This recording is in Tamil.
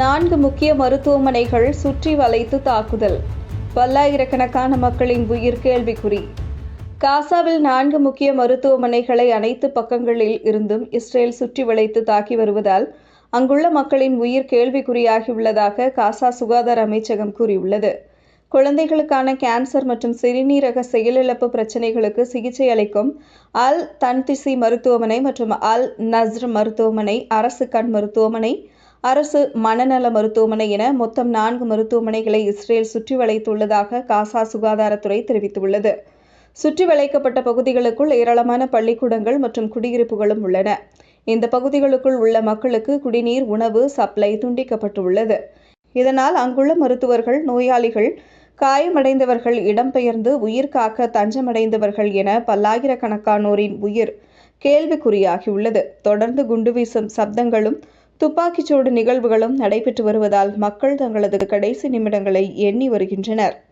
நான்கு முக்கிய மருத்துவமனைகள் சுற்றி வளைத்து தாக்குதல். பல்லாயிரக்கணக்கான மக்களின் உயிர் கேள்விக்குறி. காசாவில் நான்கு முக்கிய மருத்துவமனைகளை அனைத்து பக்கங்களில் இருந்தும் இஸ்ரேல் சுற்றி வளைத்து தாக்கி வருவதால் அங்குள்ள மக்களின் உயிர் கேள்விக்குறியாகியுள்ளதாக காசா சுகாதார அமைச்சகம் கூறியுள்ளது. குழந்தைகளுக்கான கேன்சர் மற்றும் சிறுநீரக செயலிழப்பு பிரச்சினைகளுக்கு சிகிச்சை அளிக்கும் அல் தன்திசி மருத்துவமனை மற்றும் அல் நஸ்ர் மருத்துவமனை அரசு கண் மருத்துவமனை அரசு மனநல மருத்துவமனை என மொத்தம் நான்கு மருத்துவமனைகளை இஸ்ரேல் சுற்றி வளைத்துள்ளதாக காசா சுகாதாரத்துறை தெரிவித்துள்ளது. சுற்றி வளைக்கப்பட்ட பகுதிகளுக்குள் ஏராளமான பள்ளிக்கூடங்கள் மற்றும் குடியிருப்புகளும் உள்ளன. இந்த பகுதிகளுக்குள் உள்ள மக்களுக்கு குடிநீர் உணவு சப்ளை துண்டிக்கப்பட்டுள்ளது. இதனால் அங்குள்ள மருத்துவர்கள் நோயாளிகள் காயமடைந்தவர்கள் இடம்பெயர்ந்து உயிர் காக்க தஞ்சமடைந்தவர்கள் என பல்லாயிரக்கணக்கானோரின் உயிர் கேள்விக்குறியாகியுள்ளது. தொடர்ந்து குண்டு வீசும் சப்தங்களும் துப்பாக்கிச்சூடு நிகழ்வுகளும் நடைபெற்று வருவதால் மக்கள் தங்களது கடைசி நிமிடங்களை எண்ணி வருகின்றனர்.